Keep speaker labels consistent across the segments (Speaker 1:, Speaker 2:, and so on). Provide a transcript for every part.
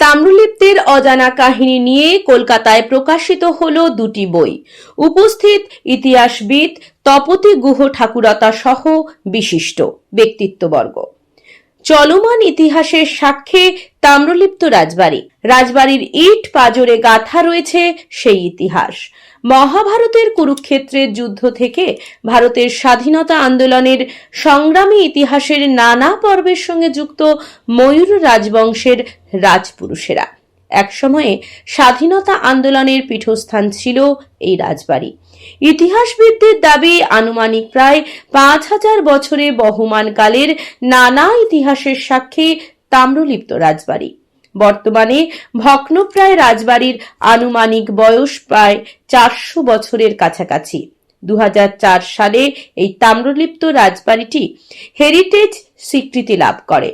Speaker 1: তাম্রলিপ্তের অজানা কাহিনী নিয়ে কলকাতায় প্রকাশিত হল দুটি বই। উপস্থিত ইতিহাসবিদ তপতি গুহ ঠাকুরতা সহ বিশিষ্ট ব্যক্তিত্ববর্গ। চলমান ইতিহাসের সাক্ষ্যে তাম্রলিপ্ত রাজবাড়ি। রাজবাড়ির ইট পাজরে গাথা রয়েছে সেই ইতিহাস। মহাভারতের কুরুক্ষেত্রের যুদ্ধ থেকে ভারতের স্বাধীনতা আন্দোলনের সংগ্রামী ইতিহাসের নানা পর্বের সঙ্গে যুক্ত ময়ূর রাজবংশের রাজপুরুষেরা। একসময়ে স্বাধীনতা আন্দোলনের পীঠস্থান ছিল এই রাজবাড়ি। ইতিহাসবিদদের দাবি, আনুমানিক প্রায় পাঁচ হাজার বছরে বহমান কালের নানা ইতিহাসের সাক্ষী তাম্রলিপ্ত রাজবাড়ি। বর্তমানে ভগ্নপ্রায় রাজবাড়ির আনুমানিক বয়স প্রায় চারশো বছরের কাছাকাছি। দুহাজার চার সালে এই তাম্রলিপ্ত রাজবাড়িটি হেরিটেজ স্বীকৃতি লাভ করে।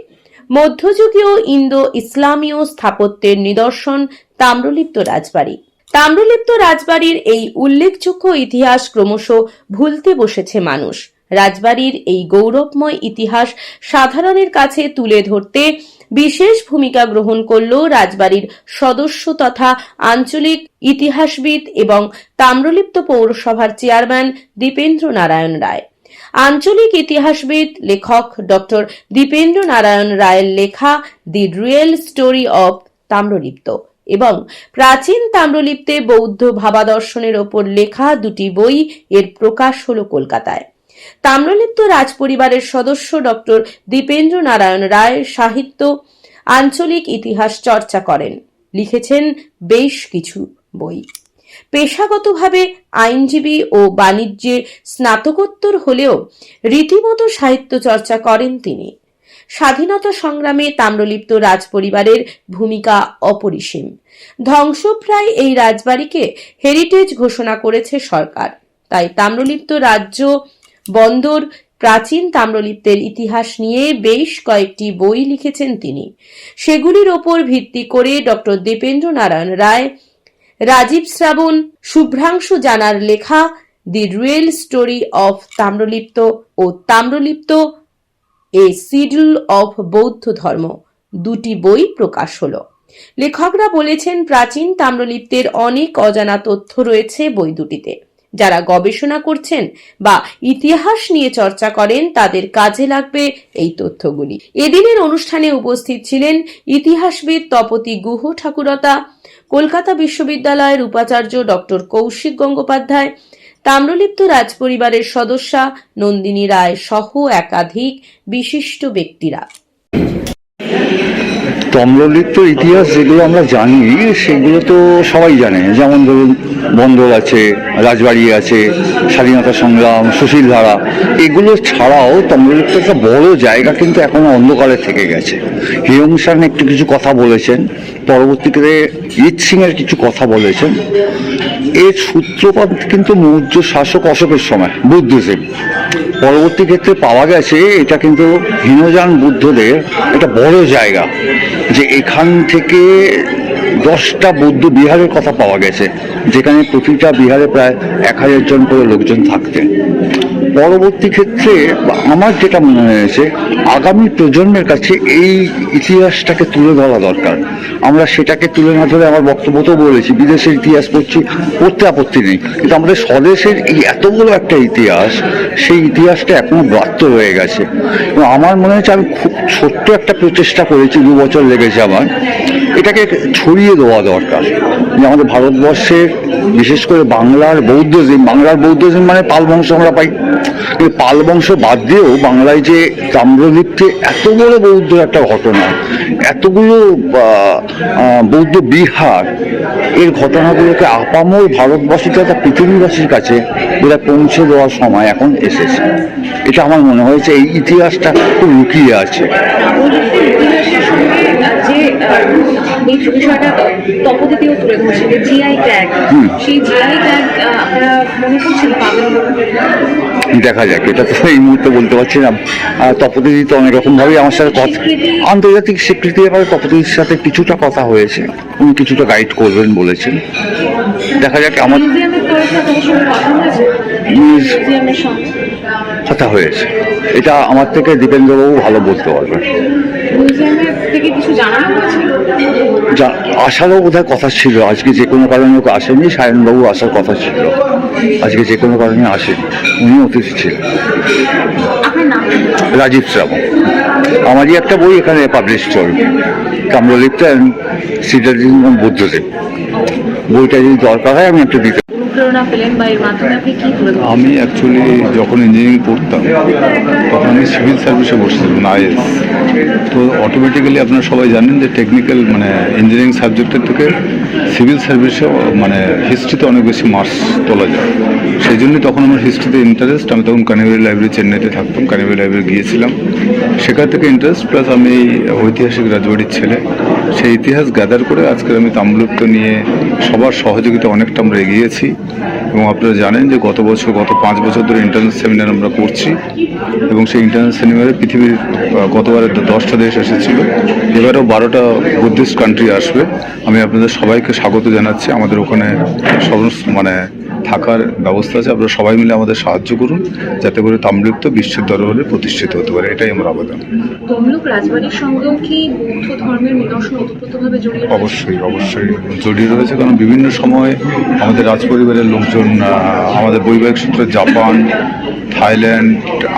Speaker 1: মধ্যযুগীয় ইন্দো ইসলামীয় স্থাপত্যের নিদর্শন তাম্রলিপ্ত রাজবাড়ি। তাম্রলিপ্ত রাজবাড়ির এই উল্লেখযোগ্য ইতিহাস ক্রমশ ভুলতে বসেছে মানুষ। রাজবাড়ির এই গৌরবময় ইতিহাস সাধারণের কাছে তুলে ধরতে বিশেষ ভূমিকা গ্রহণ করল রাজবাড়ির সদস্য তথা আঞ্চলিক ইতিহাসবিদ এবং তাম্রলিপ্ত পৌরসভার চেয়ারম্যান দীপেন্দ্র নারায়ণ রায়। আঞ্চলিক ইতিহাসবিদ, লেখক ডক্টর দীপেন্দ্র নারায়ণ রায়ের লেখা the real story of Tamralipta এবং প্রাচীন তাম্রলিপ্তে বৌদ্ধ ভাবাদর্শনের ওপর লেখা দুটি বই এর প্রকাশ হল কলকাতায়। তাম্রলিপ্ত রাজপরিবারের সদস্য ডক্টর দীপেন্দ্র নারায়ণ রায় সাহিত্য, আঞ্চলিক ইতিহাস চর্চা করেন। লিখেছেন বেশ কিছু বই। পেশাগতভাবে আইনজীবী ও বাণিজ্যে স্নাতকোত্তর হলেও রীতিমতো সাহিত্য চর্চা করেন তিনি। স্বাধীনতা সংগ্রামে তাম্রলিপ্ত রাজপরিবারের ভূমিকা অপরিসীম। ধ্বংসপ্রায় এই রাজবাড়িকে হেরিটেজ ঘোষণা করেছে সরকার। তাই তাম্রলিপ্ত রাজ্য বন্দর প্রাচীন তাম্রলিপ্তের ইতিহাস নিয়ে বেশ কয়েকটি বই লিখেছেন তিনি। সেগুলির ওপর ভিত্তি করে ডক্টর দীপেন্দ্র নারায়ণ রায়, রাজীব শ্রাবণ, শুভ্রাংশু জানার লেখা the real story of Tamralipta O Tamralipta a cradle of Bauddha dharma দুটি বই প্রকাশ হলো। লেখকরা বলেছেন, প্রাচীন তাম্রলিপ্তের অনেক অজানা তথ্য রয়েছে বই দুটিতে। যারা গবেষণা করছেন বা ইতিহাস নিয়ে চর্চা করেন, তাদের কাজে লাগবে এই তথ্যগুলি। এদিনের অনুষ্ঠানে উপস্থিত ছিলেন ইতিহাসবিদ তপতি গুহ ঠাকুরতা, কলকাতা বিশ্ববিদ্যালয়ের উপাচার্য ডক্টর কৌশিক গঙ্গোপাধ্যায়, তাম্রলিপ্ত রাজপরিবারের সদস্যা নন্দিনী রায় সহ একাধিক বিশিষ্ট ব্যক্তিরা।
Speaker 2: তম্রলিপ্ত ইতিহাস যেগুলো আমরা জানি, সেগুলো তো সবাই জানে। যেমন ধরুন বন্দর আছে, রাজবাড়ি আছে, স্বাধীনতা সংগ্রাম, সুশীল ধারা। এগুলো ছাড়াও তম্রলিপ্ত একটা বড় জায়গা কিন্তু এখনও অন্ধকারে থেকে গেছে। হিরং সান একটু কিছু কথা বলেছেন। পরবর্তীকালে ইত সিংয়ের কিছু কথা বলেছেন। এর সূত্রপাত কিন্তু মৌর্য শাসক অশোকের সময় বুদ্ধিজম পরবর্তী ক্ষেত্রে পাওয়া গেছে এটা কিন্তু হীনযান বুদ্ধদের একটা বড় জায়গা, যে এখান থেকে দশটা বৌদ্ধ বিহারের কথা পাওয়া গেছে, যেখানে প্রতিটা বিহারে প্রায় এক হাজার জন করে লোকজন থাকতেন। পরবর্তী ক্ষেত্রে আমার যেটা মনে হয়েছে, আগামী প্রজন্মের কাছে এই ইতিহাসটাকে তুলে ধরা দরকার। আমরা সেটাকে তুলে না ধরে আমার বক্তব্যতেও বলেছি, বিদেশের ইতিহাস পড়ছি, পড়তে আপত্তি নেই। কিন্তু আমাদের স্বদেশের এই এত বড় একটা ইতিহাস, সেই ইতিহাসটা এখনও ব্রাত্য হয়ে গেছে। এবং আমার মনে হচ্ছে আমি খুব ছোট্ট একটা প্রচেষ্টা করেছি, দু বছর লেগেছে আমার, এটাকে ছড়িয়ে দেওয়া দরকার। যে আমাদের ভারতবর্ষের, বিশেষ করে বাংলার বৌদ্ধজিম বাংলার বৌদ্ধজিম মানে পাল বংশ আমরা পাই। পাল বংশ বাদ দিয়েও বাংলায় যে তাম্রলিপ্তে এত বড় বৌদ্ধ একটা ঘটনা এতগুলো বৌদ্ধ বিহার এর ঘটনাগুলোকে আপামর ভারতবাসী তথা পৃথিবীবাসীর কাছে এরা পৌঁছে দেওয়ার সময় এখন এসেছে। এটা আমার মনে হয়েছে এই ইতিহাসটা খুব লুকিয়ে আছে।
Speaker 3: যে এই বিষয়টা তপদিতেও তুলে ধরছে যে জিআই ট্যাগ সেই জিআই ট্যাগ আপনারা মনে করছেন পাবেন
Speaker 2: দেখা যাক। এটা তো এই মুহূর্তে বলতে পারছি না। আর তপতিদি তো অনেক রকমভাবেই আমার সাথে কথা আন্তর্জাতিক স্বীকৃতি ব্যাপারে তপতিদির সাথে কিছুটা কথা হয়েছে। উনি কিছুটা গাইড করবেন বলেছেন। দেখা যাক আমার
Speaker 3: কথা হয়েছে?
Speaker 2: এটা আমার থেকে দীপেন্দ্রবাবু ভালো বলতে পারবেন। আসারও বোধহয় কথা ছিল। আজকে যে কোনো কারণে ওকে আসেনি। সায়নবাবু আসার কথা ছিল। আজকে যে কোনো কারণে আসে উনি অতিথি ছিলেন। রাজীব শ্রাবণ। আমারই একটা বই এখানে পাবলিশ চল কামরলিপ্ত সিদ্ধার্থ বুদ্ধদেব। বইটা যদি দরকার হয় আমি একটু দিতে
Speaker 3: অনুপ্রেরণা পেলেন বা এর মাধ্যমে আপনি কি
Speaker 4: আমি অ্যাকচুয়ালি যখন ইঞ্জিনিয়ারিং পড়তাম, তখন আমি সিভিল সার্ভিসে বসছিলাম আইএস তো অটোমেটিক্যালি আপনারা সবাই জানেন যে টেকনিক্যাল মানে ইঞ্জিনিয়ারিং সাবজেক্টের থেকে সিভিল সার্ভিসে মানে হিস্ট্রিতে অনেক বেশি মার্কস তোলা যায়। সেই জন্যই তখন আমার হিস্ট্রিতে ইন্টারেস্ট আমি তখন কানিবারি লাইব্রেরি চেন্নাইতে থাকতাম কানিবারি লাইব্রেরি গিয়েছিলাম। সেখান থেকে ইন্টারেস্ট প্লাস আমি ঐতিহাসিক রাজবাড়ির ছেলে। সেই ইতিহাস গ্যাদার করে আজকের আমি তাম্রলিপ্ত নিয়ে সবার সহযোগিতা অনেকটা আমরা এগিয়েছি। এবং আপনারা জানেন যে গত বছর, গত পাঁচ বছর ধরে ইন্টারন্যাশনাল সেমিনার আমরা করছি এবং সেই ইন্টারন্যাশনাল সেমিনারে পৃথিবীর গতবার দশটা দেশ এসেছিল। এবারেও বারোটা বুদ্ধিস্ট কান্ট্রি আসবে। আমি আপনাদের সবাইকে স্বাগত জানাচ্ছি। আমাদের ওখানে সমস্ত মানে থাকার ব্যবস্থা আছে। আপনারা সবাই মিলে আমাদের সাহায্য করুন যাতে করে তাম্রলিপ্ত বিশ্বের দরবারে প্রতিষ্ঠিত হতে পারে। এটাই আমার আবেদন? অবশ্যই অবশ্যই জড়িয়ে রয়েছে কারণ বিভিন্ন সময় আমাদের রাজপরিবারের লোকজন আমাদের বৈবাহিক সূত্রে জাপান থাইল্যান্ড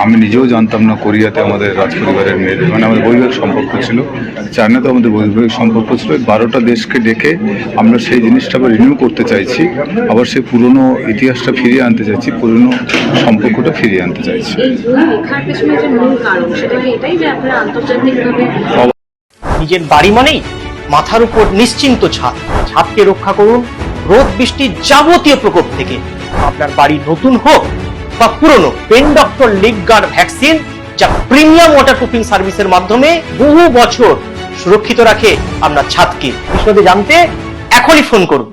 Speaker 4: আমি নিজেও জানতাম না কোরিয়াতে আমাদের রাজপরিবারের মেয়েদের মানে আমাদের বৈবাহিক সম্পর্ক ছিল। চায়নাতে আমাদের বৈবাহিক সম্পর্ক ছিল। বারোটা দেশকে ডেকে আমরা সেই জিনিসটা আবার রিনিউ করতে চাইছি। আবার সেই পুরনো ইতিহাসটা ফিরিয়ে আনতে চাইছি পুরনো সম্পর্কটা ফিরিয়ে আনতে চাইছি।
Speaker 5: নিজের বাড়ি মানেই মাথার উপর নিশ্চিন্ত ছাদ। ছাদকে রক্ষা করুন রোদ বৃষ্টির যাবতীয় প্রকোপ থেকে। আপনার বাড়ি নতুন হোক বা পুরনো pen doctor leak guard vaccine যা প্রিমিয়াম ওয়াটার প্রুফিং সার্ভিসের মাধ্যমে বহু বছর সুরক্ষিত রাখে আপনার ছাদকে। বিশদে জানতে এখনই ফোন করুন।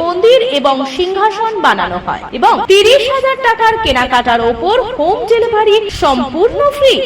Speaker 1: মন্দির এবং সিংহাসন বানানো হয় এবং তিরিশ হাজার টাকার কেনাকাটার ওপর হোম ডেলিভারি সম্পূর্ণ ফ্রি